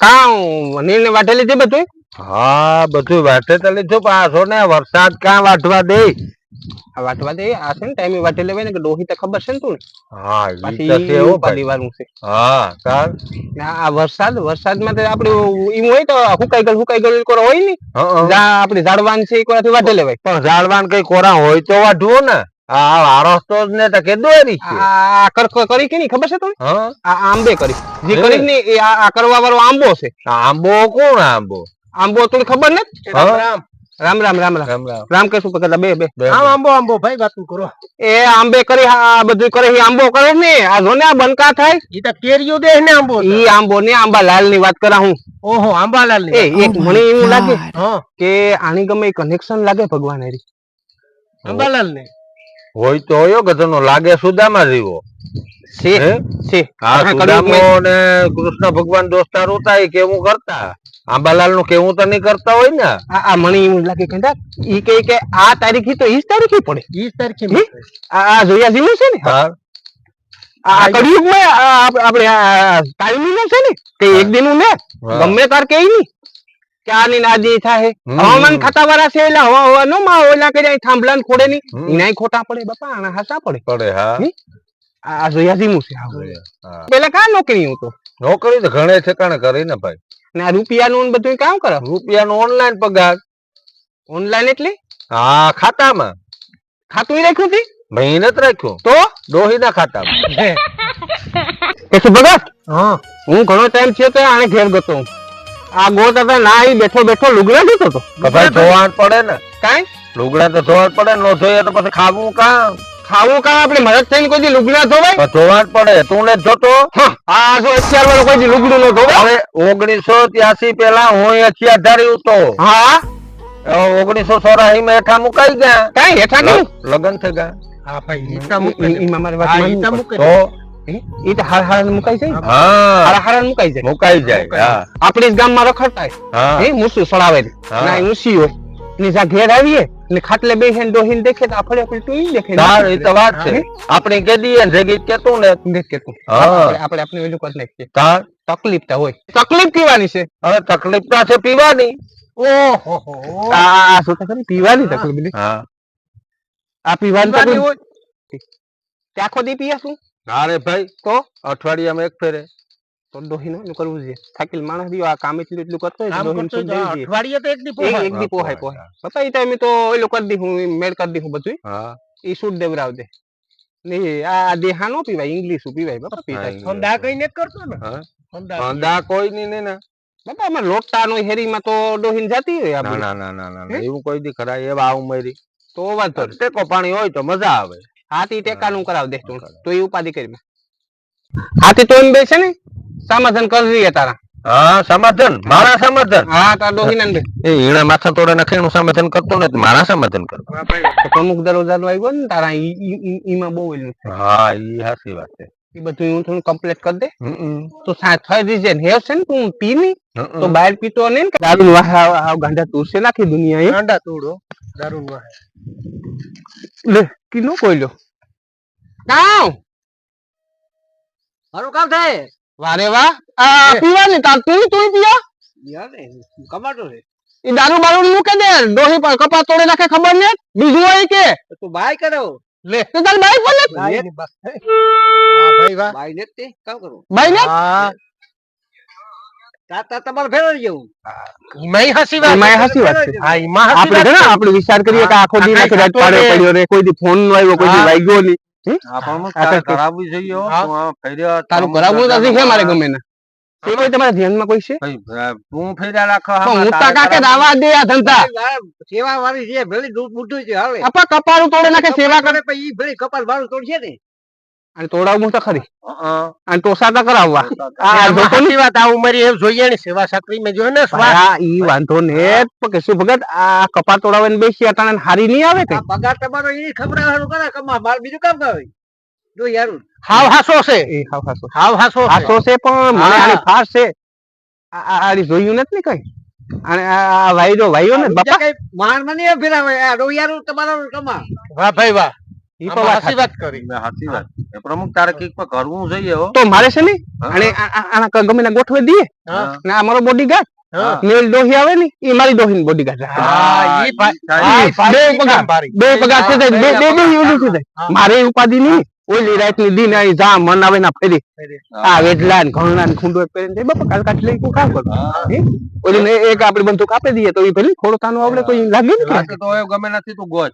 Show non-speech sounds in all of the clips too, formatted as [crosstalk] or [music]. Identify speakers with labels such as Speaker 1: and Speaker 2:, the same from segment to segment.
Speaker 1: કાં નીલ વાટે લીધી બધું
Speaker 2: હા બધું વાટે તો લીધું ને વરસાદ ક્યાં વાટવા દે?
Speaker 1: આ વાટવા દે આ છે ને ટાઈમે વાટે લેવાય ને કે ડોહી તો ખબર છે ને તું
Speaker 2: હા
Speaker 1: પાછી
Speaker 2: છે હા ચાલ
Speaker 1: આ વરસાદ વરસાદમાં તો આપણે હોય તો હુકાઈ ગયેલું હુકાઈ ગયેલ કોઈ હોય ને
Speaker 2: હં.
Speaker 1: ઝાડવાન છે એક વારથી વાટે લેવાય
Speaker 2: પણ ઝાડવાન કઈ કોરા હોય તો વાઢવો ને. આ તો ને તો કે દોરી છે.
Speaker 1: આ કરી કે નહીં? ખબર છે તમને
Speaker 2: હા.
Speaker 1: આ આંબે કરી. જે કરી ને આ કરવા વાળો આંબો છે.
Speaker 2: આંબો કોણ આંબો?
Speaker 1: આંબો ખબર ને?
Speaker 2: હા?
Speaker 1: રામ. રામ રામ રામ
Speaker 2: રામ. રામ
Speaker 1: રામ. કહેશું પકડતા બે બે.
Speaker 2: બે
Speaker 3: આમ આંબો આંબો ભાઈ વાતું કરો.
Speaker 1: એ આંબે કરી આ બધું કરે આંબો કરે ને? આ જો ને આ બનકા થાય?
Speaker 3: ઈ તો કેરીઓ દે ને આંબો.
Speaker 1: ઈ આંબો ને આંબા લાલની વાત કરા હું.
Speaker 3: ઓહો આંબાલાલ
Speaker 1: એ એક મને એવું લાગે
Speaker 3: હા.
Speaker 1: કે આની ગમે કનેક્શન લાગે ભગવાન હારી
Speaker 3: આંબાલાલ ને.
Speaker 2: હોય તો હોય ગધનો લાગે સુદામા જેવો હે? સુદામો ને કૃષ્ણ ભગવાન દોસ્તાર હતા એ કેવું કરતા? આંબાલાલનું કેવું તો નહીં કરતા હોય ને?
Speaker 1: આ આ મને એવું લાગે કે ઈ કે કે આ તારીખી તો ઈ તારીખે પડે.
Speaker 3: ઈ તારીખે
Speaker 1: આ જોયા જેવું છે ને?
Speaker 2: હા.
Speaker 1: આ કળિયુગમાં આપણે આ નું છે ને? કે એક દિન ને? ગમે તાર કે નહીં. કે આની નાદી થાય હવામાન ખાતા વાળા છે એટલે હવા હવા નો માં ઓલા કર્યા થાંભલા ને ખોડે
Speaker 2: હમ.
Speaker 1: એનાય ખોટા પડે બાપા આના હાસા પડે.
Speaker 2: પડે હા.
Speaker 1: આ જોયા ધીમું છે પેલા કા નોકરી હું તો?
Speaker 2: નોકરી તો ઘણે ઠેકાણે કરી ને ભાઈ.
Speaker 1: ને આ રૂપિયા નું બધું કામ કરો?
Speaker 2: રૂપિયા નો ઓનલાઈન પગાર.
Speaker 1: ઓનલાઈન એટલે?
Speaker 2: હા ખાતામાં.
Speaker 1: ખાતું રાખ્યું હતી
Speaker 2: મહેનત રાખ્યું.
Speaker 1: તો?
Speaker 2: ડોહી ના ખાતામાં [laughs]
Speaker 1: કે ભગત
Speaker 3: હા.
Speaker 1: હું ઘણો ટાઈમ થયો તો આને ઘેર ગતો. આ ગોત હતા ના ઈ બેઠો બેઠો લુગડા જોતો હતો.
Speaker 2: તો ભાઈ ધોવાણ પડે ને.
Speaker 1: કાઈ?
Speaker 2: લુગડા તો ધોવાણ પડે નો ધોઈએ તો પછી ખાવું કા?
Speaker 1: ખાવું કા? આપણે મદદ થઈને કોઈ લુગડા ધોવાય?
Speaker 2: ધોવાણ પડે તું ને
Speaker 1: જોતો. આ જો અત્યાર વાળો કોઈ લુગડું નો ધોવાય
Speaker 2: હવે ઓગણીસો ત્યાસી પેલા હું અહીંયા ધારી તો
Speaker 1: હા
Speaker 2: ઓગણીસો ચોરાસી માં હેઠા મુકાઈ ગયા.
Speaker 1: કઈ હેઠા
Speaker 2: લગન થઈ ગયા.
Speaker 3: હા ભાઈ ઈ મૂકે
Speaker 1: ઈ- મારી વાત
Speaker 3: હા, ઈ
Speaker 1: માનવી
Speaker 3: તો મૂકે
Speaker 1: ઈ તો હાર હાર મુકાઈ જાય ને.
Speaker 2: હા.
Speaker 1: હારા હારા મુકાઈ જાય.
Speaker 2: મુકાઈ જાય હા.
Speaker 1: આપણી જ ગામમાં રખડતા
Speaker 2: હા.
Speaker 1: મૂસું સડાવે ને. ના ઈ હોય ને જા ઘેર આવીએ ને ખાટલે બેસીને ડોહીને દેખે તો આપણે આપણે ઈ દેખે.
Speaker 2: તાર એ તો વાત છે. આપણે કે દઈએ ને જગીત કેતું ને.
Speaker 1: દેખ
Speaker 2: કેતું
Speaker 1: આપણે આપણે એનું કરી નાખીએ.
Speaker 2: તાર?
Speaker 1: તકલીફ તો હોય. તકલીફ પીવાની છે.
Speaker 2: હવે તકલીફ તો છે? પીવાની.
Speaker 3: ઓહો. હો
Speaker 1: આ શું? તો પીવાની તકલીફ.
Speaker 2: હા.
Speaker 1: આ પીવાની તકલીફ.
Speaker 3: હોય.
Speaker 1: તે આખો દી પીએ શું
Speaker 2: અરે ભાઈ.
Speaker 1: તો?
Speaker 2: અઠવાડિયામાં એક ફેરે.
Speaker 1: તો દોહીનો એનું કરવું જોઈએ. થાકેલ માણસ રહ્યો આ કામ એટલું એટલું કરતો હોય
Speaker 3: દોહીન
Speaker 1: શું
Speaker 3: તો
Speaker 1: જોઈએ.
Speaker 3: અઠવાડિયે તો એક દી પોહાય.
Speaker 1: એક દી પોહાય પોહાય. પપ્પા ઈ ટાઈમે તો ઓલું કરી દીધું મેળ કરી દીધું બધું
Speaker 2: હા.
Speaker 1: ઈ સૂટ દેવરાવ દે. ને આ દેહા નો પીવાય ઇંગ્લિશ પીવાય બાપા પીવાય.
Speaker 2: હા,
Speaker 3: ઠંડા કઈ ને કરતો ને.
Speaker 2: હા.
Speaker 3: ઠંડા
Speaker 2: કોઈ ની ને ના.
Speaker 1: બાપા અમાર લોટા નો હેરીમાં તો દોહીન જાતી હોય
Speaker 2: ના ના ના ના એવું કોઈ દી ખરા એવા આવું મરી.
Speaker 1: તો વાત નહીં.
Speaker 2: ટેકો પાણી હોય તો મજા આવે.
Speaker 1: હાથી ટેકાનું કરાવ દે તું
Speaker 2: કરાવ.
Speaker 1: તો એ ઉપાધિ કરી હાથી તો એમ બે છે ને સમાધાન કરી રહીએ તારા
Speaker 2: હા સમાધાન મારા સમાધાન
Speaker 1: હા તારા ડોહીના ને બે.
Speaker 2: એ ઈણા માથા તોડે નખેનું સમાધાન કરતો ને મારા સમાધાન કર
Speaker 1: તો પ્રમુખ દરવાજા નો આવ્યો ને તારા ઈ- ઈ- ઈ- ઈમાં બહુ એલું છે
Speaker 2: હા ઈ હાચી વાત છે
Speaker 1: એ બધું હું થોડું કમ્પ્લીટ કરી દે
Speaker 2: હમ,
Speaker 1: તો થર્ડ રીઝન હેવ છે ને તું પી ની
Speaker 2: હમ.
Speaker 1: તો બહાર પીતો નહીં ને દારૂ વાહ ગાંડા તુરસે નાખી દુનિયા
Speaker 3: ઠંડા તોડો દારૂ નો
Speaker 1: લે કી નો કોઈ લ્યો કામ
Speaker 3: મારું કામ થાય.
Speaker 1: વારે વાહ. આ પીવાની તાર તું તું પીયા
Speaker 3: યાર ને કમાતો રે
Speaker 1: એ દારૂ બારૂ મૂકે દે. ડોહી પર કપા તોડે નાખે ખબર ને બીજું હોય કે?
Speaker 3: તું બાય કરો.
Speaker 1: લે. તો તાર બાઈક પર લે
Speaker 3: બાયની બસ. હા ભાઈ વાહ. બાય ને તે? કામ કરો.
Speaker 1: બાય ને
Speaker 3: હા. સેવા વાળી છે. ભલે
Speaker 1: કપાળું તોડે નાખે સેવા કરે.
Speaker 3: કપાલ વાળું તોડશે ને.
Speaker 1: અને તોડાવવું તો ખરી.
Speaker 2: હં.
Speaker 1: અને ટોસા તો કરાવવા.
Speaker 3: સાચી વાત આ ઉંમરે એમ જોઈએ ને સેવા સાકરી મેં જોયું ને
Speaker 1: આ ઈ વાંધો ને પણ કશું ભગત આ કપા તોડાવીને બેસી અટાણે હારી નહીં આવે કે
Speaker 3: પગાર તમારો ઈ ખબર કરે કમા માર બીજું કામ કરે જો યાર.
Speaker 1: હાવ હાસો છે. એ હાવ હાસો.
Speaker 3: હાવ હાસો
Speaker 1: હાસો છે પણ મને
Speaker 3: હા.
Speaker 1: આની ફાસ છે. આ આ- જોયું નથી ને કઈ? અને આ આ વાયરો વાયો ને બાપા?
Speaker 3: કઈ માર મને ફેરાવે આ રો યાર તમારો કમા વાહ ભાઈ વાહ.
Speaker 1: મારે ને ક- ના. ને ને ઉપાધિ નહીં. ઓલી રાતની દિન આઈ જા મન આવે ના ફેરી. આ વેડલા ને ઘણલા ને ખૂંડો પહેરીને જાય, બાપા કાલ કાઢી લઈ તું કામ કર ઓલી ને એક આપણે બંદૂક આપી દઈએ તો એ ભલે થોડું કાનું આવડે તો લાગે ને
Speaker 2: તો ગમે નથી તું ગોચ.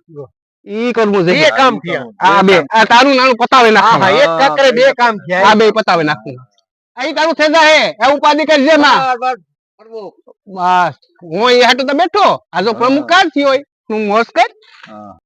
Speaker 1: ઈ કરવું છે
Speaker 3: બે કામ થયા.
Speaker 1: આ બે. આ તારું નાનું પતાવે
Speaker 3: હા,
Speaker 1: નાખવાનું
Speaker 3: હા, એક ચક્કરે બે કામ થયા.
Speaker 1: આ બે પતાવે નાખવું અહીં તારું થઈ જાય આ ઉપાધિ કરજે માં.
Speaker 3: બસ, બસ. પ્રભુ.
Speaker 1: બસ. હું એ હાટુ તો બેઠો. આ જો પ્રમુખ કાર થયો હોય. તું મોસ કર.
Speaker 2: હા.